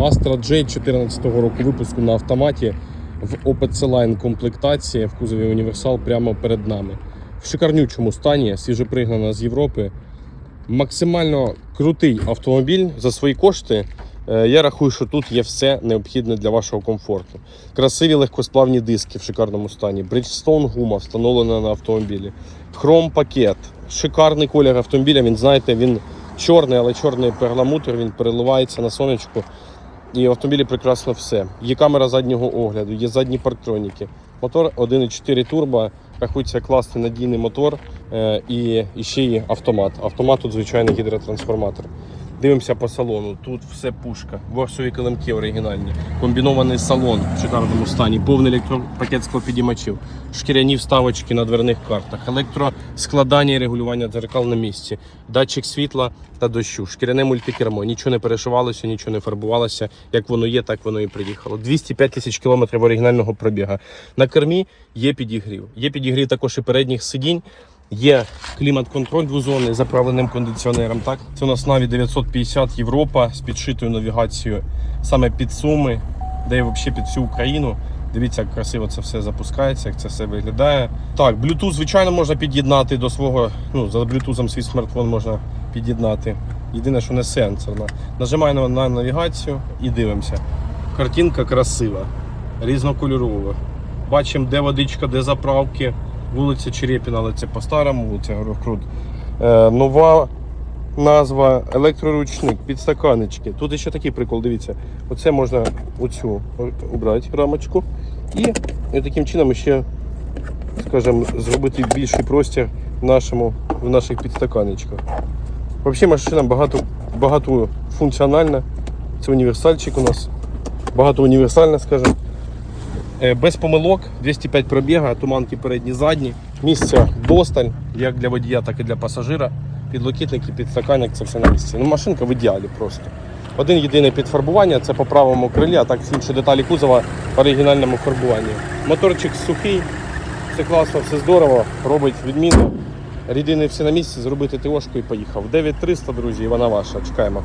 Astra J 2014 року випуску на автоматі в OPC Line комплектації в кузові універсал прямо перед нами. В шикарнючому стані, свіжопригнана з Європи. Максимально крутий автомобіль за свої кошти. Е, Я рахую, що тут є все необхідне для вашого комфорту. Красиві легкосплавні диски в шикарному стані. Bridgestone гума встановлена на автомобілі. Хром пакет. Шикарний колір автомобіля. Він знаєте, він чорний, але чорний перламутр, він переливається на сонечку. І в автомобілі прекрасно все. Є камера заднього огляду, є задні парктроніки. Мотор 1.4 турбо, рахується класний надійний мотор е, і, ще є автомат. Автомат тут звичайний гідротрансформатор. Дивимося по салону. Тут все пушка, ворсові килимки оригінальні, комбінований салон в шикарному стані, повний електропакет склопідіймачів, шкіряні вставочки на дверних картах, електроскладання і регулювання дзеркал на місці, датчик світла та дощу, шкіряне мультикермо. Нічого не перешивалося, нічого не фарбувалося. Як воно є, так воно і приїхало. 205 тисяч кілометрів оригінального пробіга. На кермі є підігрів. Є підігрів також і передніх сидінь. Є клімат-контроль двозонний з заправленим кондиціонером. Так, це у нас Наві 950 Європа з підшитою навігацією саме під Суми, де і взагалі під всю Україну. Дивіться, як красиво це все запускається, як це все виглядає. Так, Bluetooth, звичайно, можна під'єднати до свого. Ну, за Bluetooth свій смартфон можна під'єднати. Єдине, що не сенсорна. Нажимаємо на навігацію і дивимося. Картинка красива, різнокольорова. Бачимо, де водичка, де заправки. Вулиця Черепіна, але це по-старому, вулиця Горохкрут. Е, нова назва електроручник, підстаканечки. Тут ще такий прикол, дивіться. Оце можна оцю убрати рамочку. І, і таким чином ще, скажімо, зробити більший простір в, нашому, в наших підстаканечках. Взагалі машина багато, багатофункціональна. Це універсальчик у нас. Багато універсальна, скажімо. Е, Без помилок, 205 пробіга, туманки передні, задні. Місця досталь, як для водія, так і для пасажира. Підлокітники, підстаканник, це все на місці. Ну, машинка в ідеалі просто. Один єдине підфарбування це по правому крилі, а так всі інші деталі кузова в оригінальному фарбуванні. Моторчик сухий, все класно, все здорово, робить відмінно. Рідини всі на місці, зробити ТОшку і поїхав. 9300, друзі, і вона ваша. Чекаємо.